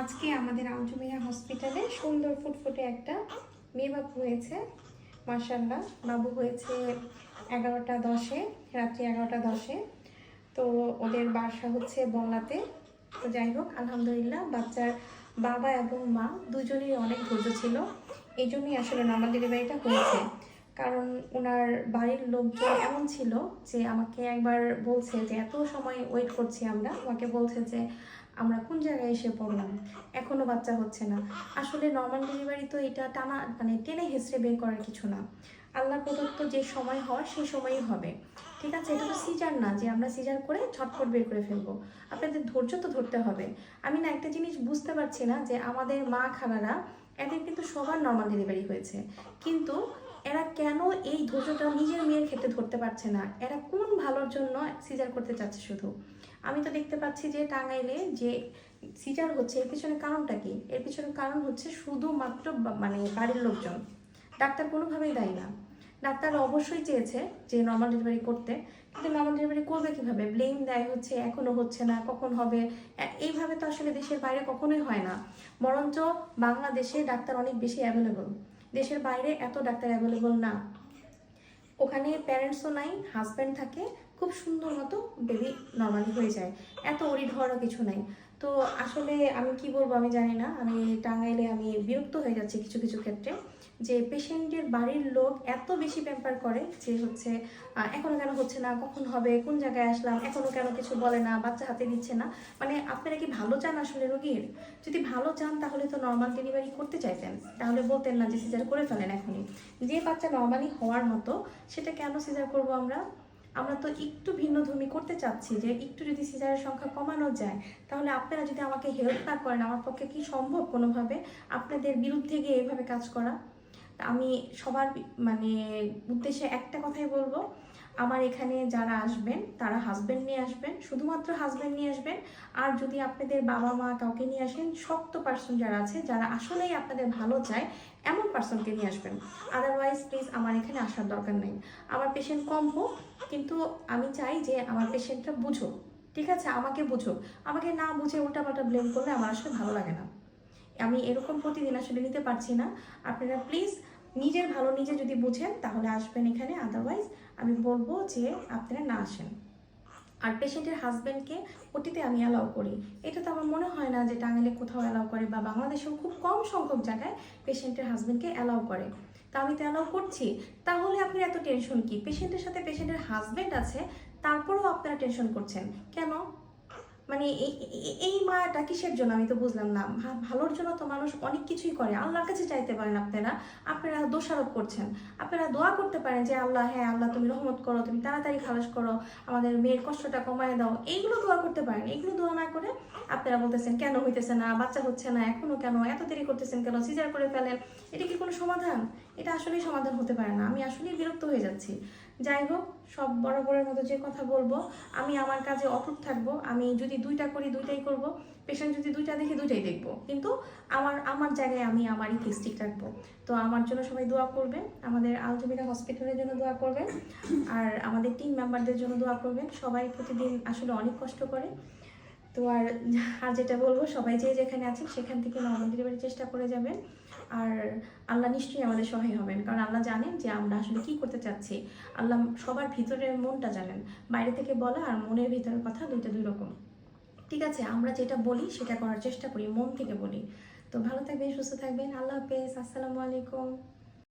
আজকে আমাদের আঞ্জুমিয়া হসপিটালে সুন্দর ফুটফুটে একটা মেয়ে হয়েছে মার্শাল্লাহ বাবু হয়েছে এগারোটা দশে, রাত্রি এগারোটা দশে। তো ওদের বাসা হচ্ছে বংলাতে তো যাই হোক, আলহামদুলিল্লাহ, বাচ্চার বাবা এবং মা দুজনেই অনেক ধৈর্য ছিল। এই জন্যই আসলে নর্মাল ডেলিভারিটা হয়েছে। কারণ ওনার বাড়ির লোকজন এমন ছিল যে আমাকে একবার বলছে যে, এত সময় ওয়েট করছি আমরা। আমাকে বলছে যে আমরা কোন জায়গায় এসে পড়লাম? এখনও বাচ্চা হচ্ছে না। আসলে নর্মাল ডেলিভারি তো এটা টানা মানে টেনে হেসড়ে বের করার কিছু না। আল্লাহ প্রদত্ত যে সময় হয়, সেই সময়ই হবে। ঠিক আছে? এটা তো সিজার না যে আমরা সিজার করে ছটফট বের করে ফেলব। আপনাদের ধৈর্য তো ধরতে হবে। আমি না একটা জিনিস বুঝতে পারছি না যে আমাদের মা খালারা এদের কিন্তু সবার নর্মাল ডেলিভারি হয়েছে। কিন্তু এরা কেন এই ধৈর্যটা নিজের মেয়ের ক্ষেত্রে ধরতে পারছে না? এরা কোন ভালোর জন্য সিজার করতে চাচ্ছে শুধু? আমি তো দেখতে পাচ্ছি যে টাঙ্গাইলে যে সিজার হচ্ছে, এর পিছনে কারণটা কি? এর পিছনে কারণ হচ্ছে শুধুমাত্র মানে বাড়ির লোকজন। ডাক্তার কোনোভাবেই দায়ী না। ডাক্তার অবশ্যই চেয়েছে যে নর্মাল ডেলিভারি করতে, কিন্তু নর্মাল ডেলিভারি করবে কীভাবে? ব্লেম দেয় হচ্ছে, এখনও হচ্ছে না, কখন হবে? এইভাবে তো আসলে দেশের বাইরে কখনোই হয় না। বরঞ্চ বাংলাদেশে ডাক্তার অনেক বেশি অ্যাভেলেবল দেশের বাইরে এত ডাক্তার অ্যাভেলেবল না। ওখানে প্যারেন্টসও নাই হাজব্যান্ড থাকে, খুব সুন্দর মতো বেবি নর্মালি হয়ে যায়। এত ওরি ধরারও কিছু নাই। তো আসলে আমি কি বলব আমি জানি না, আমি টাঙ্গাইলে আমি বিরক্ত হয়ে যাচ্ছি কিছু কিছু ক্ষেত্রে। যে পেশেন্টের বাড়ির লোক এত বেশি প্যাম্পার করে যে হচ্ছে আহ, এখনও কেন হচ্ছে না কখন হবে কোন জায়গায় আসলাম এখনও কেন কিছু বলে না বাচ্চা হাতে দিচ্ছে না। মানে আপনারা কি ভালো চান আসলে রোগীর? যদি ভালো চান তাহলে তো নর্মাল ডেলিভারি করতে চাইতেন। তাহলে বলতেন না যে সিজার করে ফেলেন এখনই। যে বাচ্চা নর্মালি হওয়ার মতো সেটা কেন সিজার করব আমরা? আমরা তো একটু ভিন্ন ধর্মী করতে চাচ্ছি যে একটু যদি সিজারের সংখ্যা কমানো যায় তাহলে আপনারা যদি আমাকে হেল্প না করেন আমার পক্ষে কি সম্ভব কোনোভাবে? আপনাদের বিরুদ্ধে গিয়ে এভাবে কাজ করা? আমি সবার মানে উদ্দেশ্যে একটা কথাই বলব। আমার এখানে যারা আসবেন, তারা হাজব্যান্ড নিয়ে আসবেন, শুধুমাত্র হাজব্যান্ড নিয়ে আসবেন। আর যদি আপনাদের বাবা মা কাউকে নিয়ে আসেন, শক্ত পার্সন যারা আছে, যারা আসলেই আপনাদের ভালো চায়, এমন পার্সনকে নিয়ে আসবেন। আদারওয়াইজ প্লিজ আমার এখানে আসার দরকার নেই। আমার পেশেন্ট কম হোক, কিন্তু আমি চাই যে আমার পেশেন্টটা বুঝো ঠিক আছে? আমাকে বুঝো আমাকে না বুঝে ওটা উল্টাপাল্টা ব্লেম করলে আমার আসলে ভালো লাগে না। আমি এরকম প্রতিদিন আসলে নিতে পারছি না। আপনারা প্লিজ নিজের ভালো নিজে যদি বুঝেন, তাহলে আসবেন এখানে। আদারওয়াইজ আমি বলব যে আপনারা না আসেন। আর পেশেন্টের হাজব্যান্ডকে ওটিতে আমি অ্যালাউ করি। এটা তো আমার মনে হয় না যে টাঙ্গাইলে কোথাও অ্যালাউ করে বা বাংলাদেশেও খুব কম সংখ্যক জায়গায় পেশেন্টের হাজব্যান্ডকে অ্যালাউ করে। তা আমি তো অ্যালাউ করছি। তাহলে আপনি এত টেনশন কি? পেশেন্টের সাথে পেশেন্টের হাজব্যান্ড আছে, তারপরেও আপনারা টেনশন করছেন। কেন? মানে এই মায়াটা কিসের জন্য আমি তো বুঝলাম না। ভালোর জন্য তো মানুষ অনেক কিছুই করে। আল্লাহর কাছে চাইতে পারেন আপনারা। আপনারা দোষারোপ করছেন। আপনারা দোয়া করতে পারেন যে, আল্লাহ হ্যাঁ আল্লাহ, তুমি রহমত করো, তুমি তাড়াতাড়ি খালাস করো, আমাদের মেয়ের কষ্টটা কমায় দাও। এইগুলো দোয়া করতে পারেন। এগুলো দোয়া না করে আপনারা বলতেছেন, কেন হইতেছে না? বাচ্চা হচ্ছে না? এখনও কেন? এত দেরি করতেছেন কেন? সিজার করে ফেলেন। এটা কি কোনো সমাধান? এটা আসলেই সমাধান হতে পারে না। আমি আসলেই বিরক্ত হয়ে যাচ্ছি। যাই হোক, সব বরাবরের মতো যে কথা বলব, আমি আমার কাজে অটুট থাকব, আমি যদি দুইটা করি, দুইটাই করব পেশেন্ট যদি দুইটা দেখি, দুইটাই দেখব। কিন্তু আমার আমার জায়গায় আমি আমারই ঠিক রাখব। তো আমার জন্য সবাই দোয়া করবেন, আমাদের আলজমিরা হসপিটালের জন্য দোয়া করবেন, আর আমাদের টিম মেম্বারদের জন্য দোয়া করবেন। সবাই প্রতিদিন আসলে অনেক কষ্ট করে। তো আর আর যেটা বলব, সবাই যে যেখানে আছেন, সেখান থেকে নর্মাল ডেলিভারির চেষ্টা করে যাবেন। আর আল্লাহ নিশ্চয়ই আমাদের সহায় হবেন। কারণ আল্লাহ জানেন যে আমরা আসলে কি করতে চাচ্ছি। আল্লাহ সবার ভিতরের মনটা জানেন। বাইরে থেকে বলা আর মনের ভিতরের কথা দুইটা দুই রকম। ঠিক আছে, আমরা যেটা বলি সেটা করার চেষ্টা করি, মন থেকে বলি। তো ভালো থাকবেন, সুস্থ থাকবেন। আল্লাহ হাফেজ। আসসালামু আলাইকুম।